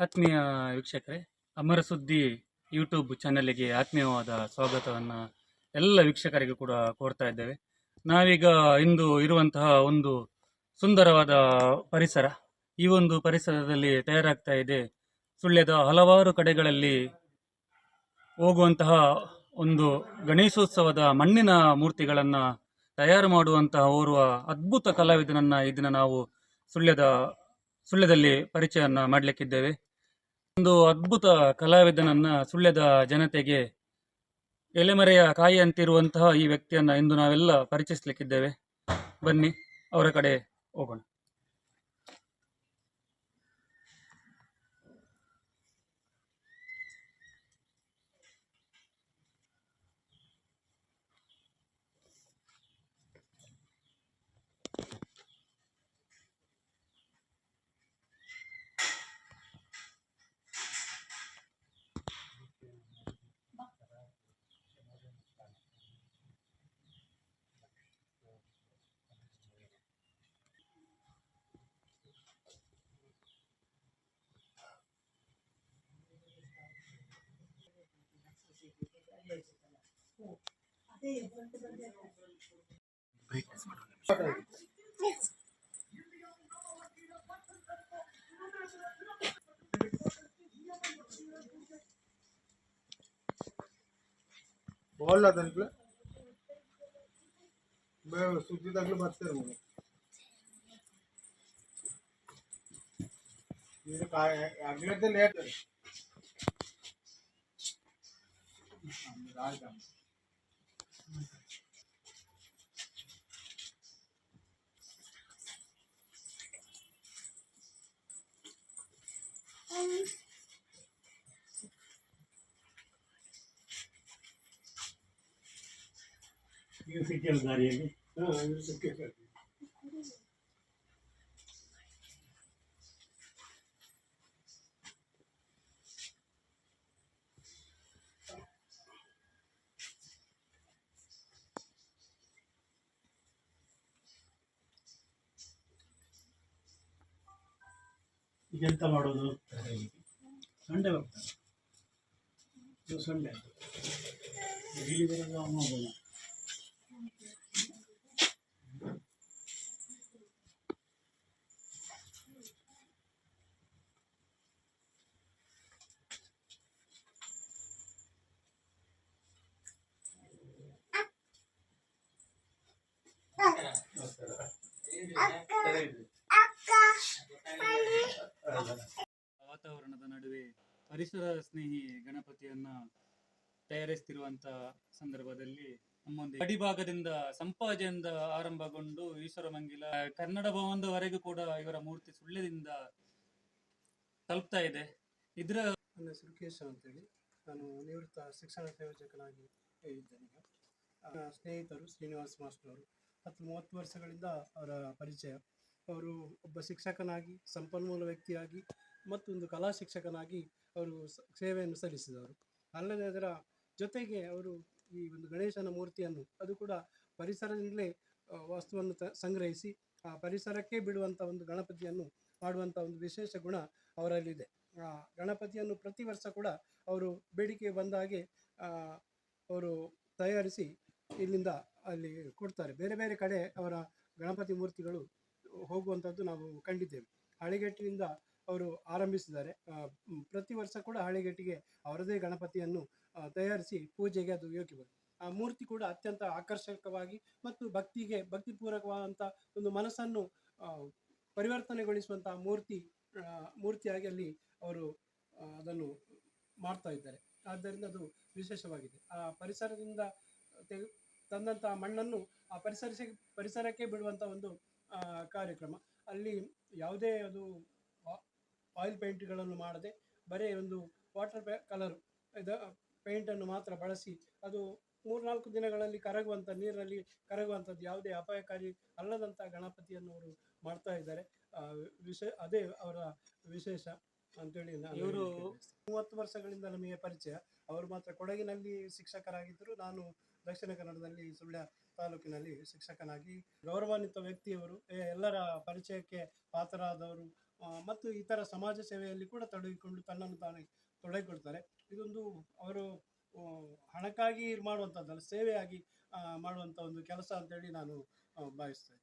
ಆತ್ಮೀಯ ವೀಕ್ಷಕರೇ, ಅಮರ ಸುದ್ದಿ ಯೂಟ್ಯೂಬ್ ಚಾನೆಲ್ಗೆ ಆತ್ಮೀಯವಾದ ಸ್ವಾಗತವನ್ನು ಎಲ್ಲ ವೀಕ್ಷಕರಿಗೂ ಕೂಡ ಕೋರ್ತಾ ಇದ್ದೇವೆ. ನಾವೀಗ ಇಂದು ಇರುವಂತಹ ಒಂದು ಸುಂದರವಾದ ಪರಿಸರ, ಈ ಒಂದು ಪರಿಸರದಲ್ಲಿ ತಯಾರಾಗ್ತಾ ಇದೆ. ಸುಳ್ಯದ ಹಲವಾರು ಕಡೆಗಳಲ್ಲಿ ಹೋಗುವಂತಹ ಒಂದು ಗಣೇಶೋತ್ಸವದ ಮಣ್ಣಿನ ಮೂರ್ತಿಗಳನ್ನು ತಯಾರು ಮಾಡುವಂತಹ ಓರ್ವ ಅದ್ಭುತ ಕಲಾವಿದನನ್ನು ಇದನ್ನು ನಾವು ಸುಳ್ಯದ ಸುಳ್ಯದಲ್ಲಿ ಪರಿಚಯವನ್ನು ಮಾಡಲಿಕ್ಕಿದ್ದೇವೆ. ಒಂದು ಅದ್ಭುತ ಕಲಾವಿದನನ್ನು ಸುಳ್ಯದ ಜನತೆಗೆ ಎಲೆಮರೆಯ ಕಾಯಿ ಅಂತಿರುವಂತಹ ಈ ವ್ಯಕ್ತಿಯನ್ನು ಇಂದು ನಾವೆಲ್ಲ ಪರಿಚಯಿಸಲಿಕ್ಕಿದ್ದೇವೆ. ಬನ್ನಿ, ಅವರ ಕಡೆ ಹೋಗೋಣ. बॉल ला दिन मैं सूची तक बचते हूँ ये तो का है अगले तो लेट ಇದು ಸಿಕ್ಕಿಲ್ಲ ದಾರಿಯಲ್ಲಿ ಹಾಂ ಇದು ಸಿಕ್ಕಿದೆ ಈಗ ಎಂತ ಮಾಡೋದು ಸಂಡೆ ಬರ್ತಾನೆ. ಇದು ಸಂಡೆ. ಇಲ್ಲಿ ಬರೋದು ಅವನು ಹೋಗೋಣ ವಾತಾವರಣದ ನಡುವೆ ಪರಿಸರ ಸ್ನೇಹಿ ಗಣಪತಿಯನ್ನ ತಯಾರಿಸುತ್ತಿರುವಂತ ಸಂದರ್ಭದಲ್ಲಿ ನಮ್ಮೊಂದು ಅಡಿಭಾಗದಿಂದ ಸಂಪಾಜೆಯಿಂದ ಆರಂಭಗೊಂಡು ಈಶ್ವರ ಮಂಗಿಲ, ಕನ್ನಡ ಭವನದವರೆಗೂ ಕೂಡ ಇವರ ಮೂರ್ತಿ ಸುಳ್ಳ್ಯದಿಂದ ತಲುಪ್ತಾ ಇದೆ. ಇದರ ನನ್ನ ಹೆಸರು ಕೇಶವ್ ಅಂತೇಳಿ. ನಾನು ನಿವೃತ್ತ ಶಿಕ್ಷಣ ಸಂಯೋಜಕನಾಗಿ ಇದ್ದೇನೆ ಸ್ನೇಹಿತರು ಶ್ರೀನಿವಾಸ್ ಮಾಸ್ಟರ್ ಅವರು. ಹತ್ತು ಮೂವತ್ತು ವರ್ಷಗಳಿಂದ ಅವರ ಪರಿಚಯ. ಅವರು ಒಬ್ಬ ಶಿಕ್ಷಕನಾಗಿ ಸಂಪನ್ಮೂಲ ವ್ಯಕ್ತಿಯಾಗಿ ಮತ್ತು ಒಂದು ಕಲಾ ಶಿಕ್ಷಕನಾಗಿ ಅವರು ಸೇವೆಯನ್ನು ಸಲ್ಲಿಸಿದವರು. ಅಲ್ಲದೆ ಅದರ ಜೊತೆಗೆ ಅವರು ಈ ಒಂದು ಗಣೇಶನ ಮೂರ್ತಿಯನ್ನು ಅದು ಕೂಡ ಪರಿಸರದಿಂದಲೇ ವಸ್ತುವನ್ನು ಸಂಗ್ರಹಿಸಿ ಆ ಪರಿಸರಕ್ಕೆ ಬಿಡುವಂಥ ಒಂದು ಗಣಪತಿಯನ್ನು ಮಾಡುವಂಥ ಒಂದು ವಿಶೇಷ ಗುಣ ಅವರಲ್ಲಿದೆ. ಆ ಗಣಪತಿಯನ್ನು ಪ್ರತಿ ವರ್ಷ ಕೂಡ ಅವರು ಬೇಡಿಕೆ ಬಂದ ಹಾಗೆ ಆ, ಅವರು ತಯಾರಿಸಿ ಇಲ್ಲಿಂದ ಅಲ್ಲಿ ಕೊಡ್ತಾರೆ. ಬೇರೆ ಬೇರೆ ಕಡೆ ಅವರ ಗಣಪತಿ ಮೂರ್ತಿಗಳು ಹೋಗುವಂಥದ್ದು ನಾವು ಕಂಡಿದ್ದೇವೆ. ಹಳೆಗಟ್ಟಿನಿಂದ ಅವರು ಆರಂಭಿಸಿದ್ದಾರೆ. ಪ್ರತಿ ವರ್ಷ ಕೂಡ ಹಳೆಗಟ್ಟಿಗೆ ಅವರದೇ ಗಣಪತಿಯನ್ನು ತಯಾರಿಸಿ ಪೂಜೆಗೆ ಅದು ಯೋಗ್ಯ ಆ ಮೂರ್ತಿ ಕೂಡ ಅತ್ಯಂತ ಆಕರ್ಷಕವಾಗಿ ಮತ್ತು ಭಕ್ತಿಗೆ ಭಕ್ತಿಪೂರ್ವಕವಾದಂಥ ಒಂದು ಮನಸ್ಸನ್ನು ಆ, ಪರಿವರ್ತನೆಗೊಳಿಸುವಂಥ ಮೂರ್ತಿ ಮೂರ್ತಿಯಾಗಿ ಅಲ್ಲಿ ಅವರು ಅದನ್ನು ಮಾಡ್ತಾ ಇದ್ದಾರೆ. ಆದ್ದರಿಂದ ಅದು ವಿಶೇಷವಾಗಿದೆ. ಆ ಪರಿಸರದಿಂದ ತೆಗೆ ತಂದಂಥ ಮಣ್ಣನ್ನು ಆ ಪರಿಸರ ಪರಿಸರಕ್ಕೆ ಬಿಡುವಂಥ ಒಂದು ಕಾರ್ಯಕ್ರಮ. ಅಲ್ಲಿ ಯಾವುದೇ ಅದು ಆಯಿಲ್ ಪೇಂಟ್ಗಳನ್ನು ಮಾಡದೆ ಬರೀ ಒಂದು ವಾಟರ್ ಪೇ ಕಲರ್ ಇದು ಪೇಂಟನ್ನು ಮಾತ್ರ ಬಳಸಿ ಅದು ಮೂರ್ನಾಲ್ಕು ದಿನಗಳಲ್ಲಿ ಕರಗುವಂಥ ನೀರಿನಲ್ಲಿ ಕರಗುವಂಥದ್ದು ಯಾವುದೇ ಅಪಾಯಕಾರಿ ಅಲ್ಲದಂಥ ಗಣಪತಿಯನ್ನು ಅವರು ಮಾಡ್ತಾ ಇದ್ದಾರೆ. ವಿಶೇ ಅದೇ ಅವರ ವಿಶೇಷ ಅಂತೇಳಿ ಇವರು. ಮೂವತ್ತು ವರ್ಷಗಳಿಂದ ನಮಗೆ ಪರಿಚಯ. ಅವರು ಮಾತ್ರ ಕೊಡಗಿನಲ್ಲಿ ಶಿಕ್ಷಕರಾಗಿದ್ದರು. ನಾನು ದಕ್ಷಿಣ ಕನ್ನಡದಲ್ಲಿ ಸುಳ್ಯ ತಾಲೂಕಿನಲ್ಲಿ ಶಿಕ್ಷಕನಾಗಿ ಗೌರವಾನ್ವಿತ ವ್ಯಕ್ತಿಯವರು ಎಲ್ಲರ ಪರಿಚಯಕ್ಕೆ ಪಾತ್ರರಾದವರು ಮತ್ತು ಇತರ ಸಮಾಜ ಸೇವೆಯಲ್ಲಿ ಕೂಡ ತೊಡಗಿಕೊಂಡು ತನ್ನನ್ನು ತಾನೇ ತೊಡಗಿಕೊಳ್ತಾರೆ. ಇದೊಂದು ಅವರು ಹಣಕ್ಕಾಗಿ ಮಾಡುವಂಥದ್ದಲ್ಲ, ಸೇವೆಯಾಗಿ ಮಾಡುವಂಥ ಒಂದು ಕೆಲಸ ಅಂತೇಳಿ ನಾನು ಭಾವಿಸ್ತೇನೆ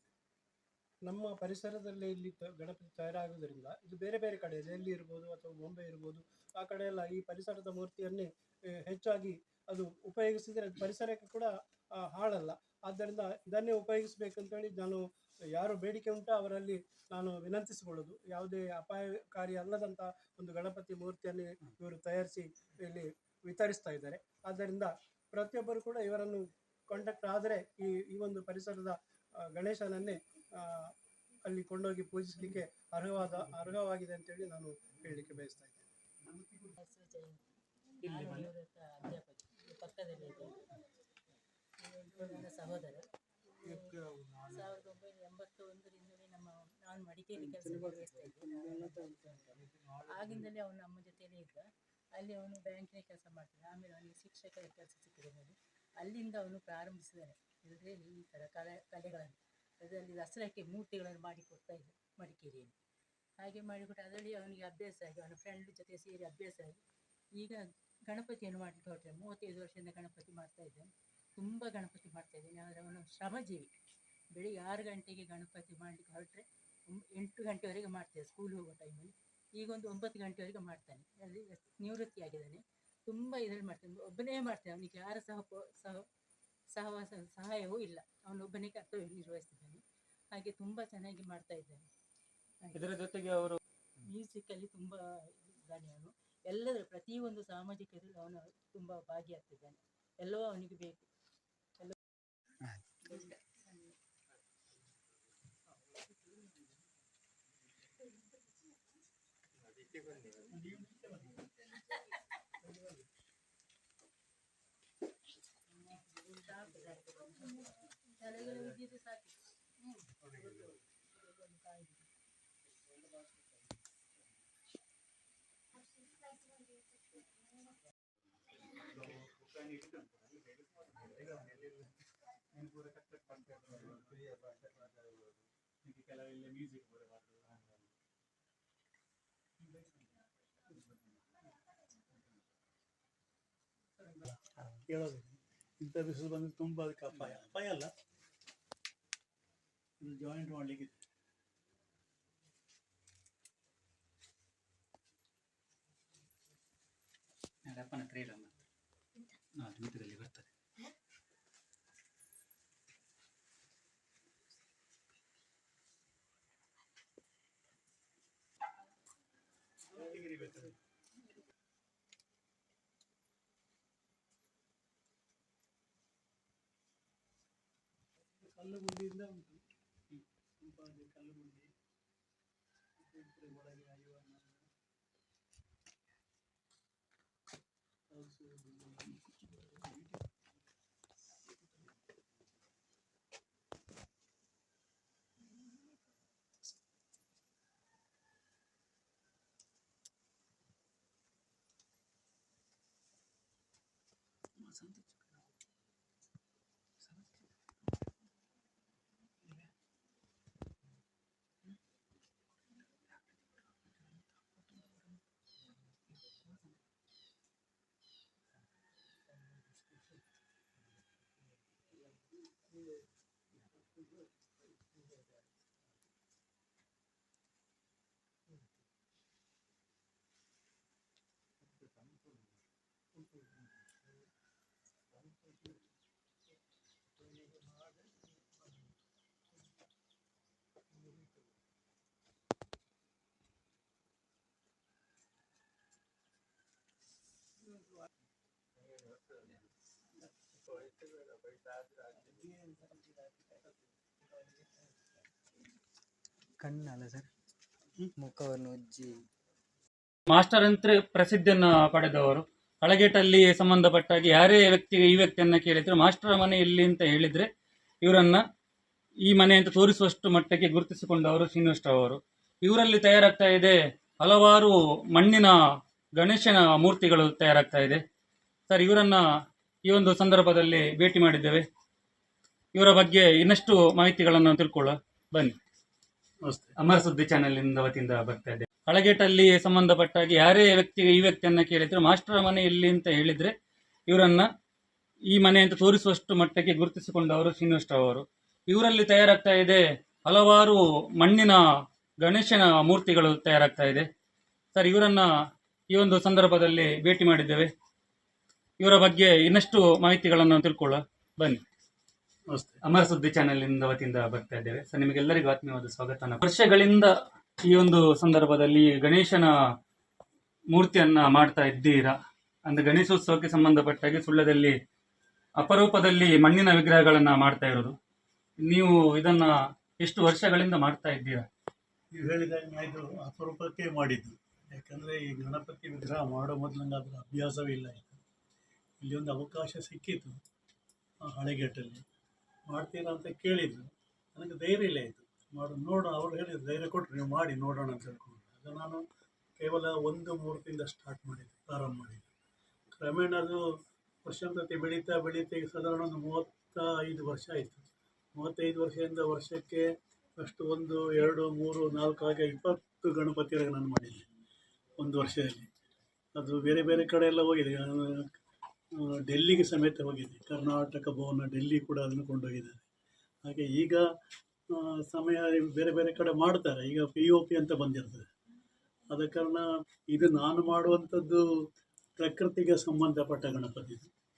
ನಮ್ಮ ಪರಿಸರದಲ್ಲಿ ಇಲ್ಲಿ ಗಣಪತಿ ತಯಾರಾಗುವುದರಿಂದ ಇದು ಬೇರೆ ಬೇರೆ ಕಡೆ ಡೆಲ್ಲಿ ಇರ್ಬೋದು ಅಥವಾ ಬಾಂಬೆ ಇರ್ಬೋದು ಆ ಕಡೆ ಎಲ್ಲ ಈ ಪರಿಸರದ ಮೂರ್ತಿಯನ್ನೇ ಹೆಚ್ಚಾಗಿ ಅದು ಉಪಯೋಗಿಸಿದರೆ ಪರಿಸರಕ್ಕೆ ಕೂಡ ಹಾಳಲ್ಲ. ಆದ್ದರಿಂದ ಇದನ್ನೇ ಉಪಯೋಗಿಸಬೇಕಂತೇಳಿ ನಾನು ಯಾರು ಬೇಡಿಕೆ ಉಂಟು ಅವರಲ್ಲಿ ನಾನು ವಿನಂತಿಸಿಕೊಳ್ಳೋದು. ಯಾವುದೇ ಅಪಾಯಕಾರಿ ಅಲ್ಲದಂಥ ಒಂದು ಗಣಪತಿ ಮೂರ್ತಿಯನ್ನು ಇವರು ತಯಾರಿಸಿ ಇಲ್ಲಿ ವಿತರಿಸ್ತಾ ಇದ್ದಾರೆ. ಆದ್ದರಿಂದ ಪ್ರತಿಯೊಬ್ಬರು ಕೂಡ ಇವರನ್ನು ಕಾಂಟ್ಯಾಕ್ಟ್ ಆದರೆ ಈ ಈ ಒಂದು ಪರಿಸರದ ಗಣೇಶನನ್ನೇ ಅಲ್ಲಿ ಕೊಂಡೋಗಿ ಪೂಜಿಸಲಿಕ್ಕೆ ಅರ್ಹವಾದ, ಅರ್ಹವಾಗಿದೆ ಅಂತೇಳಿ ನಾನು ಹೇಳಲಿಕ್ಕೆ ಬಯಸ್ತಾ ಇದ್ದೇನೆ. ಹೆಸರು ಪಕ್ಕದಲ್ಲೇ ನನ್ನ ಸಹೋದರ ಸಾವಿರದ ಒಂಬೈನೂರ ಎಂಬತ್ತ ಒಂದರಿಂದಲೇ ನಮ್ಮ ನಾನು ಮಡಿಕೇರಿ ಕೆಲಸ ಇದ್ದೆ ಆಗಿಂದಲೇ ಅವನು ನಮ್ಮ ಜೊತೆಯಲ್ಲೇ ಇದ್ದ. ಅಲ್ಲಿ ಅವನು ಬ್ಯಾಂಕಿನ ಕೆಲಸ ಮಾಡ್ತಾನೆ ಆಮೇಲೆ ಅವನಿಗೆ ಶಿಕ್ಷಕರ ಕೆಲಸ ಸಿಕ್ಕಿದೆ ಅಲ್ಲಿಂದ ಅವನು ಪ್ರಾರಂಭಿಸಿದ್ದಾನೆ ಇದರಲ್ಲಿ ಈ ಥರ ಕಲೆ ಕಲೆಗಳನ್ನು. ಅದರಲ್ಲಿ ದಸರಾಕ್ಕೆ ಮೂರ್ತಿಗಳನ್ನು ಮಾಡಿಕೊಡ್ತಾ ಇದ್ದ ಮಡಿಕೇರಿಯಲ್ಲಿ. ಹಾಗೆ ಮಾಡಿಬಿಟ್ಟು ಅದರಲ್ಲಿ ಅವನಿಗೆ ಅಭ್ಯಾಸ ಆಗಿ, ಅವನ ಫ್ರೆಂಡ್ ಜೊತೆ ಸೇರಿ ಅಭ್ಯಾಸ ಆಗಿ. ಈಗ ಗಣಪತಿಯನ್ನು ಮಾಡಲಿಕ್ಕೆ ಹೊರಟೆ ಮೂವತ್ತೈದು ವರ್ಷದಿಂದ ಗಣಪತಿ ಮಾಡ್ತಾ ಇದ್ದಾನೆ. ತುಂಬ ಗಣಪತಿ ಮಾಡ್ತಾ ಇದ್ದೇನೆ. ಆದರೆ ಅವನು ಶ್ರಮಜೀವಿ. ಬೆಳಿಗ್ಗೆ ಆರು ಗಂಟೆಗೆ ಗಣಪತಿ ಮಾಡಲಿಕ್ಕೆ ಹೊರಟ್ರೆ ಎಂಟು ಗಂಟೆವರೆಗೆ ಮಾಡ್ತೇವೆ ಸ್ಕೂಲ್ ಹೋಗೋ ಟೈಮಲ್ಲಿ ಈಗ ಒಂದು ಒಂಬತ್ತು ಗಂಟೆವರೆಗೆ ಮಾಡ್ತಾನೆ. ಅಲ್ಲಿ ನಿವೃತ್ತಿ ಆಗಿದ್ದಾನೆ. ತುಂಬ ಇದರಲ್ಲಿ ಮಾಡ್ತಾನೆ. ಒಬ್ಬನೇ ಮಾಡ್ತಾನೆ ಅವನಿಗೆ ಯಾರ ಸಹ ಸಹ, ಸಹವಾಸ, ಸಹಾಯವೂ ಇಲ್ಲ. ಅವನೊಬ್ಬನೇ ಕರ್ತವ್ಯ ನಿರ್ವಹಿಸ್ತಿದ್ದಾನೆ. ಹಾಗೆ ತುಂಬ ಚೆನ್ನಾಗಿ ಮಾಡ್ತಾ ಇದ್ದಾನೆ. ಇದರ ಜೊತೆಗೆ ಅವರು ಮ್ಯೂಸಿಕಲ್ಲಿ ತುಂಬ ಇದ್ದಾನೆ ಅವನು. ಎಲ್ಲದರ ಪ್ರತಿಯೊಂದು ಸಾಮಾಜಿಕ ಅವನು ತುಂಬ ಭಾಗಿಯಾಗ್ತಿದ್ದಾನೆ. ಎಲ್ಲವೂ ಅವನಿಗೆ ಬೇಕು. ಎಲ್ಲ ಸಾಕು ಸಾಕು. ತಲೆಗಳು ಉಜ್ಜಿದ್ರೆ ಸಾಕು ಹ್ಮ್. ಒಂದು ಕಾಯ್ದೆ. ಕೆಲವೆಲ್ಲ ಮ್ಯೂಸಿಕ್ ಕೇಳೋದು. ಇಂಥ ಬಿಸಿಲು ಬಂದ್ರೆ ತುಂಬ ಅದಕ್ಕೆ ಅಪಾಯ. ಅಪಾಯ ಅಲ್ಲ. ಇದು ಜಾಯಿಂಟ್ ಮಾಡಲಿಕ್ಕೆ. ಅಪ್ಪನ ಹತ್ರ ಇಲ್ಲ ಹಾಂ ಮಿತ್ರದಲ್ಲಿ ಬರ್ತದೆ ಕಲ್ಲು ಗುಂಡಿಯಿಂದ ಉಂಟು ತುಂಬಾ ಕಲ್ಲು ಗುಂಡಿ ಮತ್ತೆ ಈ ಕಡೆ ಒಳಗೆ Gracias. ಕಣ್ಣಲ್ಲ ಸರ್. ಮುಖವನ್ನು ಉಜ್ಜಿ. ಮಾಸ್ಟರ್ ಅಂತ ಪ್ರಸಿದ್ಧಿಯನ್ನು ಪಡೆದವರು. ಹಳಗೇಟಲ್ಲಿ ಸಂಬಂಧಪಟ್ಟಾಗಿ ಯಾರೇ ವ್ಯಕ್ತಿಗೆ ಈ ವ್ಯಕ್ತಿಯನ್ನ ಕೇಳಿದ್ರು ಮಾಸ್ಟರ್ ಮನೆ ಎಲ್ಲಿ ಅಂತ ಹೇಳಿದ್ರೆ ಇವರನ್ನ ಈ ಮನೆ ಅಂತ ತೋರಿಸುವಷ್ಟು ಮಟ್ಟಕ್ಕೆ ಗುರುತಿಸಿಕೊಂಡವರು ಶ್ರೀನಿವಾಸರಾವ್ ಅವರು. ಇವರಲ್ಲಿ ತಯಾರಾಗ್ತಾ ಇದೆ ಹಲವಾರು ಮಣ್ಣಿನ ಗಣೇಶನ ಮೂರ್ತಿಗಳು ತಯಾರಾಗ್ತಾ ಇದೆ. ಸರ್ ಇವರನ್ನ ಈ ಒಂದು ಸಂದರ್ಭದಲ್ಲಿ ಭೇಟಿ ಮಾಡಿದ್ದೇವೆ. ಇವರ ಬಗ್ಗೆ ಇನ್ನಷ್ಟು ಮಾಹಿತಿಗಳನ್ನು ತಿಳ್ಕೊಳ್ಳ ಬನ್ನಿ. ನಮಸ್ತೆ. ಅಮರ ಸುದ್ದಿ ಚಾನೆಲ್ ಇಂದ ವತಿಯಿಂದ ಬರ್ತಾ ಇದೆ ಹಳಗೇಟಲ್ಲಿ ಸಂಬಂಧಪಟ್ಟ ಹಾಗೆ ಯಾರೇ ವ್ಯಕ್ತಿಗೆ ಈ ವ್ಯಕ್ತಿಯನ್ನ ಕೇಳಿದ್ರೆ ಮಾಸ್ಟರ್ ಮನೆ ಎಲ್ಲಿ? ಅಂತ ಹೇಳಿದ್ರೆ ಇವರನ್ನ ಈ ಮನೆ ಅಂತ ತೋರಿಸುವಷ್ಟು ಮಟ್ಟಕ್ಕೆ ಗುರುತಿಸಿಕೊಂಡವರು ಶ್ರೀನಿವಾಸ್ ರಾವ್ ಅವರು. ಇವರಲ್ಲಿ ತಯಾರಾಗ್ತಾ ಇದೆ ಹಲವಾರು ಮಣ್ಣಿನ ಗಣೇಶನ ಮೂರ್ತಿಗಳು ತಯಾರಾಗ್ತಾ ಇದೆ. ಸರ್ ಇವರನ್ನ ಈ ಒಂದು ಸಂದರ್ಭದಲ್ಲಿ ಭೇಟಿ ಮಾಡಿದ್ದೇವೆ. ಇವರ ಬಗ್ಗೆ ಇನ್ನಷ್ಟು ಮಾಹಿತಿಗಳನ್ನು ತಿಳ್ಕೊಳ್ಳ ಬನ್ನಿ. ನಮಸ್ತೆ. ಅಮರ ಸುದ್ದಿ ಚಾನೆಲ್ ಇಂದ ವತಿಯಿಂದ ಬರ್ತಾ ಇದ್ದೇವೆ. ಸರ್, ನಿಮಗೆಲ್ಲರಿಗೂ ಆತ್ಮೀಯವಾದ ಸ್ವಾಗತ ವರ್ಷಗಳಿಂದ ಈ ಒಂದು ಸಂದರ್ಭದಲ್ಲಿ ಗಣೇಶನ ಮೂರ್ತಿಯನ್ನ ಮಾಡ್ತಾ ಇದ್ದೀರಾ? ಅಂದ್ರೆ ಗಣೇಶೋತ್ಸವಕ್ಕೆ ಸಂಬಂಧಪಟ್ಟಾಗಿ ಸುಳ್ಳದಲ್ಲಿ, ಅಪರೂಪದಲ್ಲಿ ಮಣ್ಣಿನ ವಿಗ್ರಹಗಳನ್ನ ಮಾಡ್ತಾ ಇರೋದು. ನೀವು ಇದನ್ನ ಎಷ್ಟು ವರ್ಷಗಳಿಂದ ಮಾಡ್ತಾ ಇದ್ದೀರಾ? ನೀವು ಹೇಳಿದ ಅಪರೂಪಕ್ಕೆ ಮಾಡಿದ್ದು. ಯಾಕಂದ್ರೆ ಈ ಗಣಪತಿ ವಿಗ್ರಹ ಮಾಡೋ ಮೊದಲು ಅದರ ಅಭ್ಯಾಸವೇ ಇಲ್ಲ. ಇಲ್ಲಿ ಒಂದು ಅವಕಾಶ ಸಿಕ್ಕಿತ್ತು ಹಳೆಗೆಟ್ಟಲ್ಲಿ. ಮಾಡ್ತೀರಾ ಅಂತ ಕೇಳಿದ್ರು. ನನಗೆ ಧೈರ್ಯ ಇಲ್ಲ ಇದು. ಮಾಡು, ನೋಡು, ಅವ್ರು ಹೇಳಿದ್ರು ಧೈರ್ಯ ಕೊಟ್ಟರು ನೀವು ಮಾಡಿ, ನೋಡೋಣ ಅಂತ ಹೇಳ್ಕೊಂಡು. ಅದು ನಾನು ಕೇವಲ ಒಂದು ಮೂರ್ತಿಯಿಂದ ಸ್ಟಾರ್ಟ್ ಮಾಡಿದ್ದೆ, ಪ್ರಾರಂಭ ಮಾಡಿದ್ದೆ. ಕ್ರಮೇಣ ಅದು ವರ್ಷಾಂತತೆ ಬೆಳೀತಾ ಬೆಳೀತಾ ಈಗ ಸಾಧಾರಣ ಒಂದು ಮೂವತ್ತ ಐದು ವರ್ಷ ಆಯಿತು. ಮೂವತ್ತೈದು ವರ್ಷದಿಂದ ವರ್ಷಕ್ಕೆ ಫಸ್ಟ್ ಒಂದು, ಎರಡು, ಮೂರು, ನಾಲ್ಕು, ಹಾಗೆ ಇಪ್ಪತ್ತು ಗಣಪತಿಯರಿಗೆ ನಾನು ಮಾಡಿದ್ದೆ. ಒಂದು ವರ್ಷದಲ್ಲಿ. ಅದು ಬೇರೆ ಬೇರೆ ಕಡೆ ಎಲ್ಲ ಹೋಗಿದೆ. ಡೆಲ್ಲಿಗೆ ಸಮೇತ ಹೋಗಿದೆ ಕರ್ನಾಟಕ ಭವನ ಡೆಲ್ಲಿ ಕೂಡ ಅದನ್ನು ಕೊಂಡೋಗಿದ್ದಾರೆ ಹಾಗೆ ಈಗ ಸಮಯ ಬೇರೆ ಬೇರೆ ಕಡೆ ಮಾಡ್ತಾರೆ. ಈಗ ಪಿ ಒ ಪಿ ಅಂತ ಬಂದಿರ್ತದೆ. ಆದ ಕಾರಣ ಇದು ನಾನು ಮಾಡುವಂಥದ್ದು ಪ್ರಕೃತಿಗೆ ಸಂಬಂಧಪಟ್ಟ ಗಣಪತಿ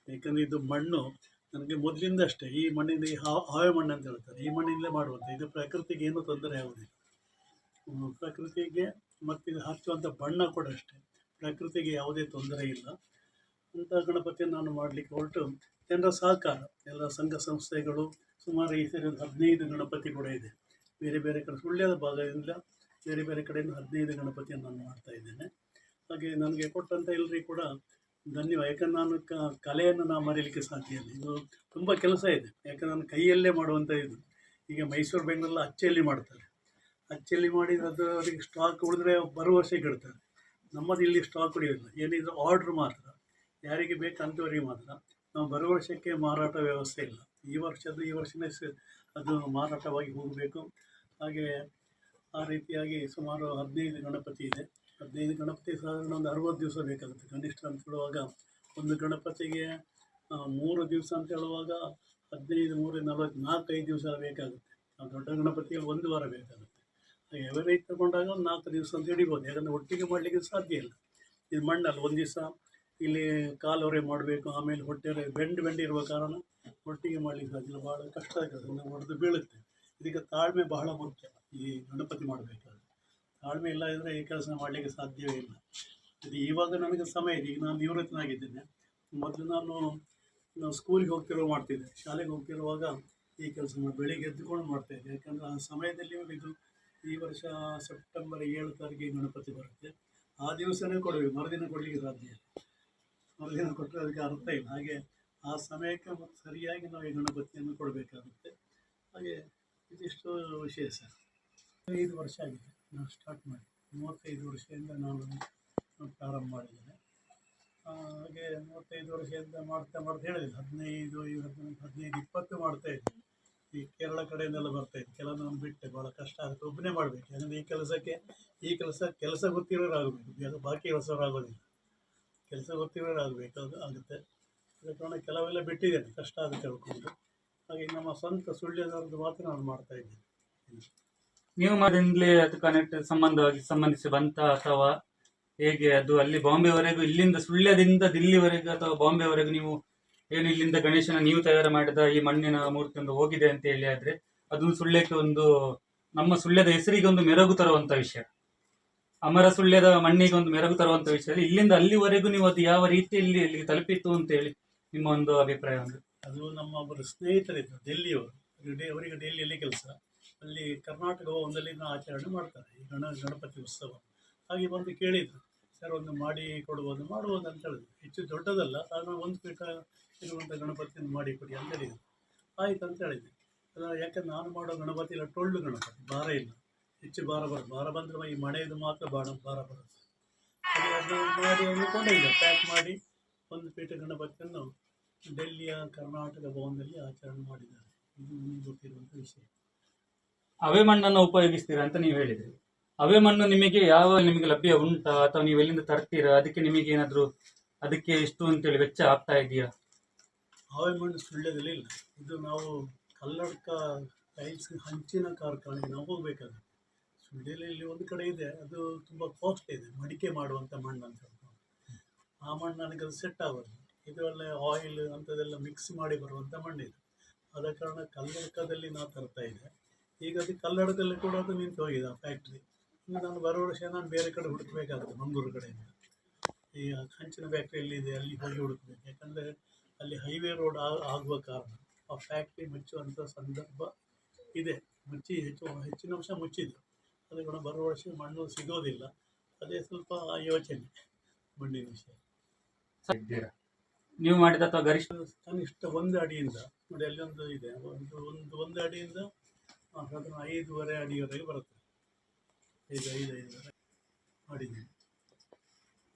ಯಾಕಂದರೆ ಇದು ಮಣ್ಣು. ನನಗೆ ಮೊದಲಿಂದ ಅಷ್ಟೇ. ಈ ಮಣ್ಣಿನ ಹಾವೆ ಮಣ್ಣು ಅಂತ ಹೇಳ್ತಾರೆ. ಈ ಮಣ್ಣಿಂದಲೇ ಮಾಡುವಂಥ ಇದು ಪ್ರಕೃತಿಗೆ ಏನೂ ತೊಂದರೆ ಆಗುವುದಿಲ್ಲ. ಹ್ಮ್, ಪ್ರಕೃತಿಗೆ ಮತ್ತು ಇದು ಹಚ್ಚುವಂಥ ಬಣ್ಣ ಕೂಡ ಅಷ್ಟೇ. ಪ್ರಕೃತಿಗೆ ಯಾವುದೇ ತೊಂದರೆ ಇಲ್ಲ. ಅಂಥ ಗಣಪತಿಯನ್ನು ನಾನು ಮಾಡಲಿಕ್ಕೆ ಹೊರಟು ಜನರ ಸಹಕಾರ. ಎಲ್ಲ ಸಂಘ ಸಂಸ್ಥೆಗಳು ಸುಮಾರು ಈ ಸರಿ ಒಂದು ಹದಿನೈದು ಗಣಪತಿ ಕೂಡ ಇದೆ. ಬೇರೆ ಬೇರೆ ಕಡೆ ಸುಳ್ಳ್ಯದ ಭಾಗದಿಂದ ಬೇರೆ ಬೇರೆ ಕಡೆಯಿಂದ ಹದಿನೈದು ಗಣಪತಿಯನ್ನು ನಾನು ಮಾಡ್ತಾ ಇದ್ದೇನೆ. ಹಾಗೆ ನನಗೆ ಕೊಟ್ಟಂತ ಎಲ್ಲರಿಗೂ ಕೂಡ ಧನ್ಯವಾದ. ಯಾಕಂದ್ರೆ ನಾನು ಕ, ಕಲೆಯನ್ನು ನಾನು ಮರೀಲಿಕ್ಕೆ ಸಾಧ್ಯ ಇಲ್ಲ. ಇದು ತುಂಬ ಕೆಲಸ ಇದೆ. ಯಾಕಂದ್ರೆ ನಾನು ಕೈಯಲ್ಲೇ ಮಾಡುವಂಥ ಇದು. ಈಗ ಮೈಸೂರು ಬೆಂಗಳೂರಲ್ಲಿ ಅಚ್ಚೆಯಲ್ಲಿ ಮಾಡ್ತಾರೆ. ಅಚ್ಚೆಯಲ್ಲಿ ಮಾಡಿ ಅದು ಅವರಿಗೆ ಸ್ಟಾಕ್ ಉಳಿದ್ರೆ ಬರುವ ವರ್ಷಕ್ಕೆ ಇಡ್ತಾರೆ ನಮ್ಮದು ಇಲ್ಲಿ ಸ್ಟಾಕ್ ಉಳಿಯೋದಿಲ್ಲ. ಏನಿದ್ರು ಆರ್ಡ್ರ್ ಮಾತ್ರ. ಯಾರಿಗೆ ಬೇಕು ಮಾತ್ರ. ನಾವು ಬರುವ ವರ್ಷಕ್ಕೆ ಮಾರಾಟ ವ್ಯವಸ್ಥೆ ಇಲ್ಲ. ಈ ವರ್ಷದ ಈ ವರ್ಷನೇ ಅದು ಮಾರಾಟವಾಗಿ ಹೋಗಬೇಕು. ಹಾಗೆ ಆ ರೀತಿಯಾಗಿ ಸುಮಾರು ಹದಿನೈದು ಗಣಪತಿ ಇದೆ. ಹದಿನೈದು ಗಣಪತಿ ಸಾಧಾರಣ ಒಂದು ಅರವತ್ತು ದಿವಸ ಬೇಕಾಗುತ್ತೆ. ಕನಿಷ್ಠ ಅಂತ ಹೇಳುವಾಗ ಒಂದು ಗಣಪತಿಗೆ ಮೂರು ದಿವಸ ಅಂತ ಹೇಳುವಾಗ ಹದಿನೈದು, ಮೂರು, ನಲವತ್ತು, ನಾಲ್ಕೈದು ದಿವಸ ಬೇಕಾಗುತ್ತೆ. ಆ ದೊಡ್ಡ ಗಣಪತಿಯಲ್ಲಿ ಒಂದು ವಾರ ಬೇಕಾಗುತ್ತೆ. ಎವರೇಜ್ ತಗೊಂಡಾಗ ಒಂದು ನಾಲ್ಕು ದಿವಸ ಅಂತ ಹಿಡಿಬೋದು. ಯಾಕಂದರೆ ಒಟ್ಟಿಗೆ ಮಾಡಲಿಕ್ಕೆ ಸಾಧ್ಯ ಇಲ್ಲ. ಇದು ಮಣ್ಣಲ್ಲ ಒಂದು ದಿವಸ ಇಲ್ಲಿ ಕಾಲೊರೆ ಮಾಡಬೇಕು, ಆಮೇಲೆ ಹೊಟ್ಟೆ ಬೆಂಡ್ ಬೆಂಡ್ ಇರುವ ಕಾರಣ ಒಟ್ಟಿಗೆ ಮಾಡಲಿಕ್ಕೆ ಇಲ್ಲ. ಭಾಳ ಕಷ್ಟ ಆಗ್ತದೆ ಹೊಡೆದು ಬೀಳುತ್ತೆ. ಇದಕ್ಕೆ ತಾಳ್ಮೆ ಬಹಳ ಮುಖ್ಯ ಈ ಗಣಪತಿ ಮಾಡಬೇಕಾದ್ರೆ. ತಾಳ್ಮೆ ಇಲ್ಲ ಇದ್ದರೆ ಈ ಕೆಲಸ ಮಾಡಲಿಕ್ಕೆ ಸಾಧ್ಯವೇ ಇಲ್ಲ. ಇದು ಇವಾಗ ನನಗೆ ಸಮಯ ಇದೆ. ಈಗ ನಾನು ನಿವೃತ್ತನಾಗಿದ್ದೇನೆ. ಮೊದಲು ನಾನು ನಾನು ಸ್ಕೂಲಿಗೆ ಹೋಗ್ತಿರೋ ಮಾಡ್ತಿದ್ದೆ. ಶಾಲೆಗೆ ಹೋಗ್ತಿರುವಾಗ ಈ ಕೆಲಸ ಮಾಡಿ ಬೆಳಿಗ್ಗೆ ಎದ್ದುಕೊಂಡು ಮಾಡ್ತಾಯಿದ್ದೆ ಯಾಕಂದರೆ ಆ ಸಮಯದಲ್ಲಿ ಇದು ಈ ವರ್ಷ ಸೆಪ್ಟೆಂಬರ್ ಏಳು ತಾರೀಕಿಗೆ ಗಣಪತಿ ಬರುತ್ತೆ. ಆ ದಿವಸನೇ ಕೊಡಬೇಕು ಮರುದಿನ ಕೊಡಲಿಕ್ಕೆ ಸಾಧ್ಯ ಇಲ್ಲ. ಮರುದಿನ ಕೊಟ್ಟರೆ ಅದಕ್ಕೆ ಅರ್ಥ ಇಲ್ಲ. ಹಾಗೆ ಆ ಸಮಯಕ್ಕೆ ಮತ್ತು ಸರಿಯಾಗಿ ನಾವು ಈ ಗಣಪತಿಯನ್ನು ಕೊಡಬೇಕಾಗುತ್ತೆ. ಹಾಗೆ ಇದಿಷ್ಟು ವಿಷಯ ಸರ್ ಐದು ವರ್ಷ ಆಗಿದೆ. ನಾನು ಸ್ಟಾರ್ಟ್ ಮಾಡಿ ಮೂವತ್ತೈದು ವರ್ಷದಿಂದ ನಾನು ಪ್ರಾರಂಭ ಮಾಡಿದ್ದೇನೆ. ಹಾಗೆ ಮೂವತ್ತೈದು ವರ್ಷದಿಂದ ಮಾಡ್ತಾ ಮಾಡ್ತಾ ಹೇಳಿದ್ವಿ ಹದಿನೈದು ಹದಿನೈದು ಹದಿನೈದು, ಇಪ್ಪತ್ತು ಮಾಡ್ತಾ ಇದ್ದೆ. ಈ ಕೇರಳ ಕಡೆಯಿಂದೆಲ್ಲ ಬರ್ತಾ ಇದ್ದೆ. ಕೆಲವೊಂದು ಬಿಟ್ಟೆ. ಭಾಳ ಕಷ್ಟ ಆಗುತ್ತೆ. ಒಬ್ಬನೇ ಮಾಡಬೇಕು. ಯಾಕಂದರೆ ಈ ಕೆಲಸಕ್ಕೆ, ಈ ಕೆಲಸ ಕೆಲಸ ಗೊತ್ತಿರೋರು ಆಗಬೇಕು ಬೇರೆ ಬಾಕಿ ಕೆಲಸವ್ರು ಆಗೋದಿಲ್ಲ ಕೆಲಸ ಗೊತ್ತಿರೋರು ಆಗಬೇಕು, ಅದು ಆಗುತ್ತೆ. ಅದ ಕಾರಣ ಕೆಲವೆಲ್ಲ ಬಿಟ್ಟಿದ್ದೇನೆ, ಕಷ್ಟ ಆಗುತ್ತೆ ಹೇಳ್ಕೊಂಡು. ಹಾಗೆ ನಮ್ಮ ಸ್ವಂತ ಸುಳ್ಳ್ಯದವ್ರದ್ದು ಮಾತ್ರ ನಾನು ಮಾಡ್ತಾ ಇದ್ದೇನೆ. ನೀವು ಮಾಡಿಂದಲೇ ಅದು ಕನೆಕ್ಟ್ ಸಂಬಂಧವಾಗಿ ಸಂಬಂಧಿಸಿ ಬಂತ ಅಥವಾ ಹೇಗೆ ಅದು ಅಲ್ಲಿ ಬಾಂಬೆವರೆಗೂ ಇಲ್ಲಿಂದ ಸುಳ್ಯದಿಂದ ದಿಲ್ಲಿವರೆಗೂ ಅಥವಾ ಬಾಂಬೆವರೆಗೂ ನೀವು ಏನು ಇಲ್ಲಿಂದ ಗಣೇಶನ ನೀವು ತಯಾರು ಮಾಡಿದ ಈ ಮಣ್ಣಿನ ಮೂರ್ತಿ ಒಂದು ಹೋಗಿದೆ ಅಂತ ಹೇಳಿ ಆದ್ರೆ ಅದು ಸುಳ್ಯಕ್ಕೆ ಒಂದು ನಮ್ಮ ಸುಳ್ಳ್ಯದ ಹೆಸರಿಗೆ ಒಂದು ಮೆರಗು ತರುವಂತ ವಿಷಯ. ಅಮರ ಸುಳ್ಯದ ಮಣ್ಣಿಗೆ ಒಂದು ಮೆರಗು ತರುವಂತ ವಿಷಯ ಇಲ್ಲಿಂದ ಅಲ್ಲಿವರೆಗೂ ನೀವು ಅದು ಯಾವ ರೀತಿಯಲ್ಲಿ ಇಲ್ಲಿ ತಲುಪಿತ್ತು ಅಂತ ಹೇಳಿ ನಿಮ್ಮ ಒಂದು ಅಭಿಪ್ರಾಯ ಒಂದು ಅದು ನಮ್ಮ ಒಬ್ಬರು ಸ್ನೇಹಿತರಿದ್ದರು ಡೆಲ್ಲಿಯವರು ಅವ್ರಿಗೆ ಡೆಲ್ಲಿಯಲ್ಲಿ ಕೆಲಸ. ಅಲ್ಲಿ ಕರ್ನಾಟಕ ಭವನದಲ್ಲಿ ಆಚರಣೆ ಮಾಡ್ತಾರೆ, ಈ ಗಣ ಗಣಪತಿ ಉತ್ಸವ. ಹಾಗೆ ಬಂದು ಕೇಳಿದ್ರು, ಸರ್, ಒಂದು ಮಾಡಿ ಕೊಡುವುದು ಮಾಡುವುದು ಅಂತ ಹೇಳಿದ್ರು. ಹೆಚ್ಚು ದೊಡ್ಡದಲ್ಲ, ಸಾಧಾರಣ ಒಂದು ಪೀಠ ಇರುವಂಥ ಗಣಪತಿಯನ್ನು ಮಾಡಿ ಕೊಡಿ ಅಂತ ಹೇಳಿದ್ರು. ಆಯ್ತು ಅಂತ ಹೇಳಿದ್ವಿ ಯಾಕಂದ್ರೆ ನಾನು ಮಾಡೋ ಗಣಪತಿ ಇಲ್ಲ, ಟೊಳ್ಳು ಗಣಪತಿ, ಭಾರ ಇಲ್ಲ. ಹೆಚ್ಚು ಭಾರ ಬರುತ್ತೆ ಭಾರ ಬಂದರೆ ಈ ಮಣೆದು ಮಾತ್ರ ಭಾರ ಭಾರ ಬರುತ್ತೆ. ಅದು ಮಾಡಿ ಕೊಂಡೊಯ್ದ ಪ್ಯಾಕ್ ಮಾಡಿ ಒಂದು ಪೀಠ ಗಣಪತಿಯನ್ನು ಡೆಲ್ಲಿಯ ಕರ್ನಾಟಕ ಭವನದಲ್ಲಿ ಆಚರಣೆ ಮಾಡಿದ್ದಾರೆ. ಇದು ನಿಮಗೆ ಗೊತ್ತಿರುವಂಥ ವಿಷಯ. ಅವೇ ಮಣ್ಣನ್ನು ಉಪಯೋಗಿಸ್ತೀರಾ ಅಂತ ನೀವು ಹೇಳಿದ್ರಿ. ಅವೇ ಮಣ್ಣು ನಿಮಗೆ ಯಾವ ನಿಮಗೆ ಲಭ್ಯ ಉಂಟಾ? ಅಥವಾ ನೀವು ಎಲ್ಲಿಂದ ತರ್ತೀರಾ? ಅದಕ್ಕೆ ನಿಮಗೆ ಏನಾದರೂ ಅದಕ್ಕೆ ಇಷ್ಟು ಅಂತೇಳಿ ವೆಚ್ಚ ಆಗ್ತಾ ಇದೆಯಾ? ಅವೇ ಮಣ್ಣು ಸುಳ್ಳ್ಯದಲ್ಲಿ ಇಲ್ಲ. ಇದು ನಾವು ಕಲ್ಲಡ್ಕ ಟೈಲ್ಸ್ ಹಂಚಿನ ಕಾರ್ಖಾನೆಗೆ ನಾವು ಹೋಗಬೇಕಾಗುತ್ತೆ. ಸುಳ್ಯದಲ್ಲಿ ಒಂದು ಕಡೆ ಇದೆ, ಅದು ತುಂಬ ಕಾಸ್ಟ್ ಇದೆ, ಮಡಿಕೆ ಮಾಡುವಂಥ ಮಣ್ಣು ಅಂತ ಆ ಮಣ್ಣು ನನಗೆ ಅದು ಸೆಟ್ ಆಗೋದು ಇದು ಒಳ್ಳೆ ಆಯಿಲ್ ಅಂಥದ್ದೆಲ್ಲ ಮಿಕ್ಸ್ ಮಾಡಿ ಬರುವಂಥ ಮಣ್ಣಿದೆ ಆದ ಕಾರಣ ಕಲ್ಲಡಕದಲ್ಲಿ ನಾವು ತರ್ತಾ ಇದ್ದೆ ಈಗ ಅದು ಕಲ್ಲಡದಲ್ಲಿ ಕೂಡ ಅದು ನಿಂತು ಹೋಗಿದೆ ಆ ಫ್ಯಾಕ್ಟ್ರಿ ಇನ್ನು ನಾನು ಬರೋ ವರ್ಷ ನಾನು ಬೇರೆ ಕಡೆ ಹುಡುಕಬೇಕಾಗುತ್ತೆ, ಮಂಗಳೂರು ಕಡೆಯಿಂದ. ಈ ಹಂಚಿನ ಫ್ಯಾಕ್ಟ್ರಿ ಎಲ್ಲಿದೆ ಅಲ್ಲಿ ಹೋಗಿ ಹುಡುಕಬೇಕು. ಯಾಕಂದರೆ ಅಲ್ಲಿ ಹೈವೇ ರೋಡ್ ಆಗುವ ಕಾರಣ. ಆ ಫ್ಯಾಕ್ಟ್ರಿ ಮುಚ್ಚುವಂಥ ಸಂದರ್ಭ ಇದೆ. ಮುಚ್ಚಿ ಹೆಚ್ಚು, ಹೆಚ್ಚಿನ ಅಂಶ ಮುಚ್ಚಿದೆ. ಅದು ಕೂಡ ಬರುವ ವರ್ಷ ಮಣ್ಣು ಸಿಗೋದಿಲ್ಲ. ಅದೇ ಸ್ವಲ್ಪ ಯೋಚನೆ ಮಣ್ಣಿನ ವಿಷಯ. ನೀವು ಮಾಡಿದ ಅಥವಾ ಗರಿಷ್ಠ ಕನಿಷ್ಠ ಒಂದು ಅಡಿಯಿಂದ ನೋಡಿ ಅಲ್ಲೊಂದು ಇದೆ ಒಂದು ಒಂದು ಒಂದು ಅಡಿಯಿಂದ ಅದನ್ನು ಸಾಧಾರಣ ಐದೂವರೆ ಅಡಿಯವರೆಗೆ ಬರುತ್ತೆ. ಐದು ಐದು ಐದೂವರೆ ಮಾಡಿದ್ದೀನಿ.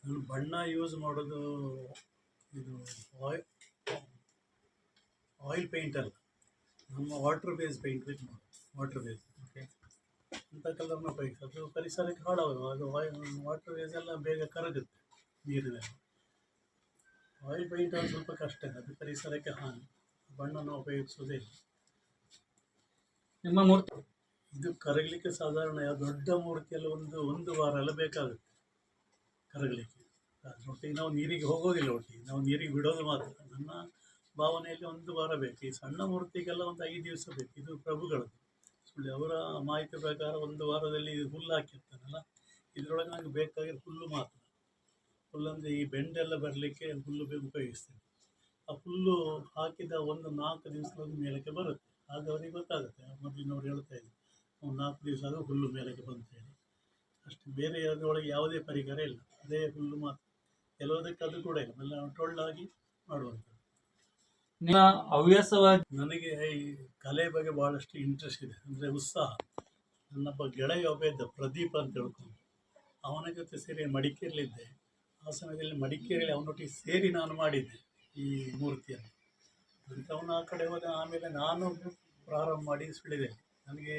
ನಾನು ಬಣ್ಣ ಯೂಸ್ ಮಾಡೋದು ಇದು ಆಯಿಲ್ ಆಯಿಲ್ ಪೇಂಟ್ ಅಲ್ಲ. ನಮ್ಮ ವಾಟರ್ ಬೇಸ್ ಪೇಂಟ್ ಮಾಡೋದು ವಾಟರ್ ಬೇಸ್ ಅಂಥ ಕಲರ್ನ ಉಪಯೋಗಿಸಿ ಅದು ಪರಿಸರಕ್ಕೆ ಹಾಳಾಗೋದು. ಅದು ವಾಯು ವಾಟರ್ ವೇಸ್ ಎಲ್ಲ ಬೇಗ ಕರಗುತ್ತೆ ನೀರಿನಲ್ಲಿ. ಆಯಿಲ್ ಪೈಂಟ್ ಅದು ಸ್ವಲ್ಪ ಕಷ್ಟ ಅದು ಪರಿಸರಕ್ಕೆ ಹಾನಿ. ಬಣ್ಣನ ಉಪಯೋಗಿಸೋದೇ ನಿಮ್ಮ ಮೂರ್ತಿ? ಇದು ಕರಗಲಿಕ್ಕೆ ಸಾಧಾರಣ ಯಾವ ದೊಡ್ಡ ಮೂರ್ತಿಯೆಲ್ಲ ಒಂದು ಒಂದು ವಾರ ಎಲ್ಲ ಬೇಕಾಗುತ್ತೆ ಕರಗಲಿಕ್ಕೆ. ಒಟ್ಟಿಗೆ ನಾವು ನೀರಿಗೆ ಹೋಗೋದಿಲ್ಲ ಒಟ್ಟಿಗೆ ನಾವು ನೀರಿಗೆ ಬಿಡೋದು ಮಾತ್ರ. ನನ್ನ ಭಾವನೆಯಲ್ಲಿ ಒಂದು ವಾರ ಬೇಕು. ಈ ಸಣ್ಣ ಮೂರ್ತಿಗೆಲ್ಲ ಒಂದು ಐದು ದಿವಸ ಬೇಕು. ಇದು ಪ್ರಭುಗಳದ್ದು. ಸುಳ್ಳು ಅವರ ಮಾಹಿತಿ ಪ್ರಕಾರ ಒಂದು ವಾರದಲ್ಲಿ ಹುಲ್ಲು ಹಾಕಿರ್ತಾನಲ್ಲ, ಇದರೊಳಗೆ ನನಗೆ ಬೇಕಾಗಿರೋ ಹುಲ್ಲು ಮಾತ್ರ. ಹುಲ್ಲಂದರೆ ಈ ಬೆಂಡೆಲ್ಲ ಬರಲಿಕ್ಕೆ ಹುಲ್ಲು ಉಪಯೋಗಿಸ್ತೇನೆ. ಆ ಹುಲ್ಲು ಹಾಕಿದ ಒಂದು ನಾಲ್ಕು ದಿವಸದ ಮೇಲಕ್ಕೆ ಬರುತ್ತೆ. ಆಗ ಅವರಿಗೆ ಗೊತ್ತಾಗುತ್ತೆ. ಮೊದಲಿನವ್ರು ಹೇಳ್ತಾ ಇದ್ರು, ಒಂದು ನಾಲ್ಕು ದಿವಸ ಆದರೂ ಹುಲ್ಲು ಮೇಲಕ್ಕೆ ಬಂತು ಹೇಳಿ. ಅಷ್ಟು, ಬೇರೆ ಅದರೊಳಗೆ ಯಾವುದೇ ಪರಿಕರ ಇಲ್ಲ. ಅದೇ ಹುಲ್ಲು ಮಾತ್ರ. ಕೆಲವುದಕ್ಕೆ ಅದು ಕೂಡ ಇಲ್ಲ. ಎಲ್ಲ ಟೊಳ್ಳಾಗಿ ಮಾಡುವಂಥದ್ದು. ನಿಮ್ಮ ಹವ್ಯಾಸವಾಗಿ ನನಗೆ ಈ ಕಲೆ ಬಗ್ಗೆ ಭಾಳಷ್ಟು ಇಂಟ್ರೆಸ್ಟ್ ಇದೆ, ಅಂದರೆ ಉತ್ಸಾಹ. ನನ್ನೊಬ್ಬ ಗೆಳೆಯ ಒಬ್ಬ ಇದ್ದ ಪ್ರದೀಪ್ ಅಂತ ಹೇಳ್ಕೊಂಡು, ಅವನ ಜೊತೆ ಸೇರಿ ಮಡಿಕೇರಿಲಿದ್ದೆ ಆ ಸಮಯದಲ್ಲಿ ಮಡಿಕೇರಿಯಲ್ಲಿ ಅವನೊಟ್ಟಿಗೆ ಸೇರಿ ನಾನು ಮಾಡಿದ್ದೆ ಈ ಮೂರ್ತಿಯನ್ನು. ಅಂತ ಅವನು ಆ ಕಡೆ ಹೋದ, ಆಮೇಲೆ ನಾನು ಪ್ರಾರಂಭ ಮಾಡಿ ಸುಳ್ಳಿದೆ. ನನಗೆ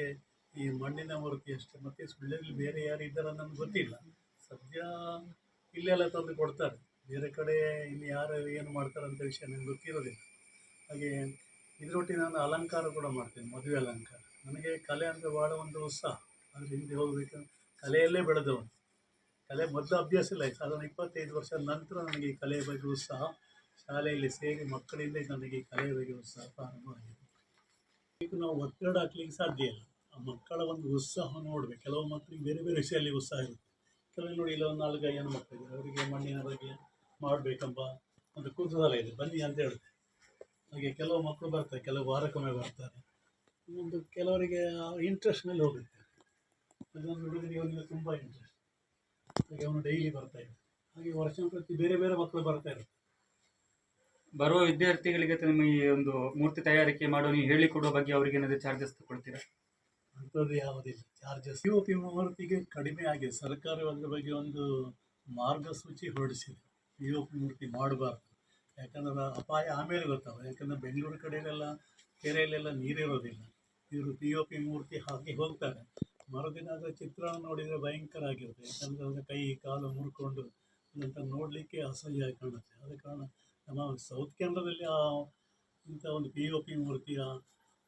ಈ ಮಣ್ಣಿನ ಮೂರ್ತಿ ಅಷ್ಟೇ, ಮತ್ತು ಸುಳ್ಳಿಯಲ್ಲಿ ಬೇರೆ ಯಾರು ಇದ್ದಾರೆ ನನಗೆ ಗೊತ್ತಿಲ್ಲ. ಸದ್ಯ ಇಲ್ಲೆಲ್ಲ ತಂದು ಕೊಡ್ತಾರೆ. ಬೇರೆ ಕಡೆ ಇಲ್ಲಿ ಯಾರು ಏನು ಮಾಡ್ತಾರೆ ಅಂತ ವಿಷಯ ನನಗೆ ಗೊತ್ತಿರೋದಿಲ್ಲ. ಹಾಗೆ ಇದರೊಟ್ಟಿಗೆ ನಾನು ಅಲಂಕಾರ ಕೂಡ ಮಾಡ್ತೇನೆ, ಮದುವೆ ಅಲಂಕಾರ. ನನಗೆ ಕಲೆ ಅಂದರೆ ಭಾಳ ಒಂದು ಉತ್ಸಾಹ. ಅದ್ರ ಹಿಂದೆ ಹೋಗಬೇಕು ಕಲೆಯಲ್ಲೇ ಬೆಳೆದವನು. ಕಲೆ ಮೊದಲು ಅಭ್ಯಾಸ ಇಲ್ಲ, ಸಾಧಾರಣ ಇಪ್ಪತ್ತೈದು ವರ್ಷದ ನಂತರ ನನಗೆ ಈ ಕಲೆಯ ಬಗ್ಗೆ ಉತ್ಸಾಹ. ಶಾಲೆಯಲ್ಲಿ ಸೇರಿ ಮಕ್ಕಳಿಂದ ನನಗೆ ಈ ಕಲೆಯ ಬಗ್ಗೆ ಉತ್ಸಾಹ ಪ್ರಾರಂಭವಾಗಿದೆ ಈಗ ನಾವು ಒತ್ತಡ ಹಾಕ್ಲಿಕ್ಕೆ ಸಾಧ್ಯ ಇಲ್ಲ. ಆ ಮಕ್ಕಳ ಒಂದು ಉತ್ಸಾಹ ನೋಡಬೇಕು. ಕೆಲವು ಮಕ್ಕಳಿಗೆ ಬೇರೆ ಬೇರೆ ವಿಷಯದಲ್ಲಿ ಉತ್ಸಾಹ ಇರುತ್ತೆ. ಕೆಲವು ನೋಡಿ ಇಲ್ಲ ಒಂದು ನಾಲ್ಕು ಜನ ಮಕ್ಕಳಿಗೆ ಅವರಿಗೆ ಮಣ್ಣಿನ ಬಗ್ಗೆ ಮಾಡಬೇಕೆಂಬ ಒಂದು ಕುತೂಹಲ ಇದೆ. ಬನ್ನಿ ಅಂತ ಹೇಳುತ್ತೆ. ಹಾಗೆ ಕೆಲವು ಮಕ್ಕಳು ಬರ್ತಾರೆ ಕೆಲವು ವಾರಕ್ಕೊಮ್ಮೆ ಬರ್ತಾರೆ. ಒಂದು ಕೆಲವರಿಗೆ ಇಂಟ್ರೆಸ್ಟ್ ಮೇಲೆ ಹೋಗುತ್ತೆ. ಅದೊಂದು ಹುಡುಗನಿಗೆ ಅವನಿಗೆ ತುಂಬ ಇಂಟ್ರೆಸ್ಟ್ ಹಾಗೆ ಅವನು ಡೈಲಿ ಬರ್ತಾ ಇದ್ದ ಹಾಗೆ ವರ್ಷ ಪ್ರತಿ ಬೇರೆ ಬೇರೆ ಮಕ್ಕಳು ಬರ್ತಾ ಇರ್ತಾರೆ ಬರುವ ವಿದ್ಯಾರ್ಥಿಗಳಿಗೆ ನಿಮ್ಮ ಈ ಒಂದು ಮೂರ್ತಿ ತಯಾರಿಕೆ ಮಾಡೋ ನೀವು ಹೇಳಿಕೊಡುವ ಬಗ್ಗೆ ಅವರಿಗೆ ಏನಾದರೂ ಚಾರ್ಜಸ್ ತಗೊಳ್ತೀರಾ? ಅಂಥದ್ದು ಯಾವುದಿಲ್ಲ. ಚಾರ್ಜಸ್ ಯು ಪಿ ಮೂರ್ತಿಗೆ ಕಡಿಮೆ ಆಗಿದೆ. ಸರ್ಕಾರ ಅದ್ರ ಬಗ್ಗೆ ಒಂದು ಮಾರ್ಗಸೂಚಿ ಹೊರಡಿಸಿದೆ. ಯು ಪಿ ಮೂರ್ತಿ ಮಾಡಬಾರ್ದು. ಯಾಕಂದ್ರೆ ಅಪಾಯ ಆಮೇಲೆ ಗೊತ್ತಾವ ಯಾಕಂದರೆ ಬೆಂಗಳೂರು ಕಡೆಯಲ್ಲೆಲ್ಲ ಕೆರೆಯಲ್ಲೆಲ್ಲ ನೀರಿರೋದಿಲ್ಲ. ಇವರು ಪಿ ಒ ಪಿ ಮೂರ್ತಿ ಹಾಕಿ ಹೋಗ್ತಾರೆ. ಮರುದಿನ ಅದರ ಚಿತ್ರಣ ನೋಡಿದರೆ ಭಯಂಕರ ಆಗಿರುತ್ತೆ. ಯಾಕಂದರೆ ಅದರ ಕೈ, ಕಾಲು ಮುರ್ಕೊಂಡು ಅದಂತ ನೋಡಲಿಕ್ಕೆ ಅಸಹ್ಯ ಕಾಣುತ್ತೆ. ಆದ ಕಾರಣ ನಮ್ಮ ಸೌತ್ ಕೇಂದ್ರದಲ್ಲಿ ಆ ಇಂಥ ಒಂದು ಪಿ ಒ ಪಿ ಮೂರ್ತಿಯ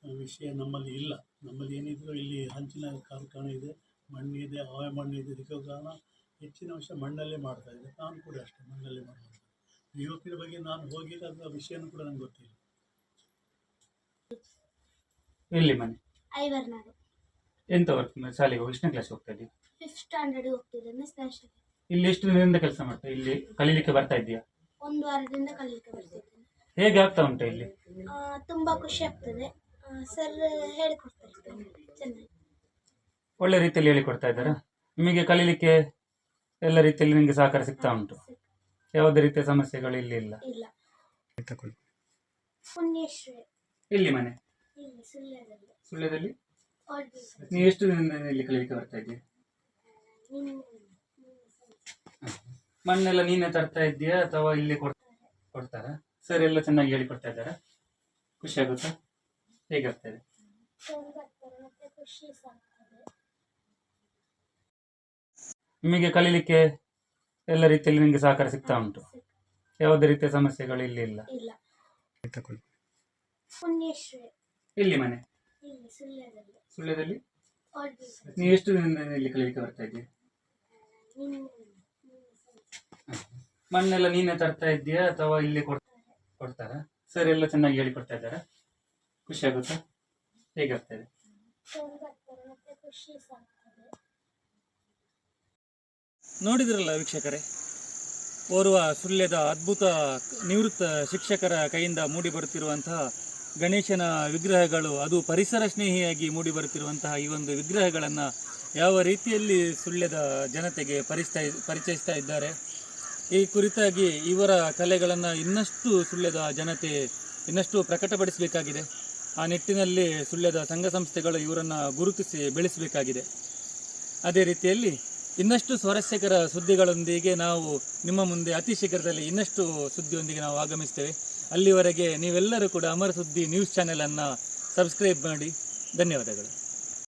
ವಿಷಯ ನಮ್ಮಲ್ಲಿ ಇಲ್ಲ. ನಮ್ಮಲ್ಲಿ ಏನಿದ್ರು ಇಲ್ಲಿ ಹಂಚಿನ ಕಾರ್ಖಾನೆ ಇದೆ ಮಣ್ಣಿದೆ ಆಯ ಮಣ್ಣಿದೆ ಇದಕ್ಕೆ ಕಾರಣ ಹೆಚ್ಚಿನ ಅಂಶ ಮಣ್ಣಲ್ಲೇ ಮಾಡ್ತಾ ಇದೆ. ನಾನು ಕೂಡ ಅಷ್ಟೇ ಮಣ್ಣಲ್ಲೇ ಮಾಡ್ಬೋದು. ಒ ಬಗ್ಗೆ ನಾನು ಹೋಗಿಲ್ಲ ಅದರ ವಿಷಯನೂ ಕೂಡ ನನಗೆ ಗೊತ್ತಿಲ್ಲ. ಎಲ್ಲಿ ಮನೆ? ಐವರ್ನಾಡು. ಎಂತ ವರ್ಕ್ ಶಾಲೆಗೆ ಹೋಗಿ? ಎಷ್ಟನೇ ಕ್ಲಾಸ್ ಹೋಗ್ತಾ ಇದ್ದೀವಿ ಫಿಫ್ತ್ ಸ್ಟ್ಯಾಂಡರ್ಡ್ ಹೋಗ್ತಿದ್ದೇನೆ ಸ್ಪೆಷಲ್ ಇಲ್ಲಿ ಎಷ್ಟು ದಿನದಿಂದ ಕೆಲಸ ಮಾಡ್ತಾ ಇಲ್ಲಿ ಕಲೀಲಿಕ್ಕೆ ಬರ್ತಾ ಇದೆಯಾ ಒಂದು ವಾರದಿಂದ ಕಲೀಲಿಕ್ಕೆ ಬರ್ತಿದ್ದೇನೆ ಹೇಗೆ ಆಗ್ತಾ ಉಂಟು ಇಲ್ಲಿ? ಆ, ತುಂಬಾ ಖುಷಿ ಆಗ್ತದೆ. ಸರ್ ಹೇಳಿಕೊಡ್ತಾರೆ ಚೆನ್ನಾಗಿ. ಒಳ್ಳೆ ರೀತಿಯಲ್ಲಿ ಹೇಳಿಕೊಡ್ತಾ ಇದ್ದಾರಾ? ನಿಮಗೆ ಕಲೀಲಿಕ್ಕೆ ಎಲ್ಲ ರೀತಿಯಲ್ಲಿ ನಿಮಗೆ ಸಹಕಾರ ಸಿಗ್ತಾ ಉಂಟು? ಯಾವುದೇ ರೀತಿಯ ಸಮಸ್ಯೆಗಳು ಇಲ್ಲಿ ಇಲ್ಲ? ಇಲ್ಲ. ತಗೊಳ್ಳಿ. ಪುಣ್ಯಶ್ರೀ. ಎಲ್ಲಿ ಮನೆ? ಇಲ್ಲಿ ಸುಳ್ಯದಲ್ಲಿ. ಸುಳ್ಯದಲ್ಲಿ? ಓಡ್ಬೇಕು ನೀವು ಎಷ್ಟು ದಿನದಿಂದ ಇಲ್ಲಿ ಕಲಿಲಿಕ್ಕೆ ಬರ್ತಾ ಇದ್ದೀರಿ? ನಿನ್ನ ಮಣ್ಣೆಲ್ಲ ನೀನೇ ತರ್ತಾ ಇದ್ದೀಯಾ ಅಥವಾ ಇಲ್ಲಿ ಕೊಡ್ ಕೊಡ್ತಾರಾ? ಸರ್ ಎಲ್ಲ ಚೆನ್ನಾಗಿ ಹೇಳಿಕೊಡ್ತಾ ಇದ್ದಾರಾ? ಖುಷಿ ಆಗುತ್ತಾ? ಹೇಗಾಗ್ತಾ ಇದೆ? ಮತ್ತೆ ಖುಷಿ ಸಹ ಆಗ್ತದೆ ನಿಮಗೆ ಕಲೀಲಿಕ್ಕೆ ಎಲ್ಲ ರೀತಿಯಲ್ಲಿ ನಿಮಗೆ ಸಹಕಾರ ಸಿಗ್ತಾ ಉಂಟು. ಯಾವುದೇ ರೀತಿಯ ಸಮಸ್ಯೆಗಳು ಇಲ್ಲಿ ಇಲ್ಲ. ಇಲ್ಲ. ಪುಣ್ಯಶ್ರೀ. ಎಲ್ಲಿ ಮನೆ? ಇಲ್ಲಿ ಸುಳ್ಯದಲ್ಲಿ. ಸುಳ್ಯದಲ್ಲಿ? ನೀವು ಎಷ್ಟು ದಿನದಿಂದ ಇಲ್ಲಿ ಕಲೀಲಿಕ್ಕೆ ಬರ್ತಾ ಇದ್ದೀರಿ? ಮಣ್ಣೆಲ್ಲ ನೀನೇ ತರ್ತಾ ಇದ್ದೀಯಾ ಅಥವಾ ಇಲ್ಲಿ ಕೊಡ್ ಕೊಡ್ತಾರಾ? ಸರ್ ಎಲ್ಲ ಚೆನ್ನಾಗಿ ಹೇಳಿ ಕೊಡ್ತಾ ಇದ್ದಾರಾ? ಖುಷಿ ಆಗುತ್ತಾ? ಹೇಗಾಗ್ತಾ ಇದೆ? ಸರ್ ಬರ್ತಾರೆ ಮತ್ತೆ ಖುಷಿ ಸಹ. ನೋಡಿದ್ರಲ್ಲ ವೀಕ್ಷಕರೇ? ಓರ್ವ ಸುಳ್ಯದ ಅದ್ಭುತ ನಿವೃತ್ತ ಶಿಕ್ಷಕರ ಕೈಯಿಂದ ಮೂಡಿ ಬರುತ್ತಿರುವಂತಹ ಗಣೇಶನ ವಿಗ್ರಹಗಳು, ಅದು ಪರಿಸರ ಸ್ನೇಹಿಯಾಗಿ ಮೂಡಿ ಬರುತ್ತಿರುವಂತಹ ಈ ಒಂದು ವಿಗ್ರಹಗಳನ್ನು ಯಾವ ರೀತಿಯಲ್ಲಿ ಸುಳ್ಯದ ಜನತೆಗೆ ಪರಿಸ್ತಾ, ಪರಿಚಯಿಸ್ತಾ ಇದ್ದಾರೆ? ಈ ಕುರಿತಾಗಿ ಇವರ ಕಲೆಗಳನ್ನು ಇನ್ನಷ್ಟು ಸುಳ್ಯದ ಜನತೆ ಇನ್ನಷ್ಟು ಪ್ರಕಟಪಡಿಸಬೇಕಾಗಿದೆ. ಆ ನಿಟ್ಟಿನಲ್ಲಿ ಸುಳ್ಯದ ಸಂಘ ಸಂಸ್ಥೆಗಳು ಇವರನ್ನು ಗುರುತಿಸಿ ಬೆಳೆಸಬೇಕಾಗಿದೆ. ಅದೇ ರೀತಿಯಲ್ಲಿ ಇನ್ನಷ್ಟು ಸ್ವಾರಸ್ಯಕರ ಸುದ್ದಿಗಳೊಂದಿಗೆ ನಾವು ನಿಮ್ಮ ಮುಂದೆ ಅತಿ ಶೀಘ್ರದಲ್ಲಿ ಇನ್ನಷ್ಟು ಸುದ್ದಿಯೊಂದಿಗೆ ನಾವು ಆಗಮಿಸ್ತೇವೆ. ಅಲ್ಲಿವರೆಗೆ ನೀವೆಲ್ಲರೂ ಕೂಡ ಅಮರ ಸುದ್ದಿ ನ್ಯೂಸ್ ಚಾನೆಲನ್ನು ಸಬ್ಸ್ಕ್ರೈಬ್ ಮಾಡಿ. ಧನ್ಯವಾದಗಳು.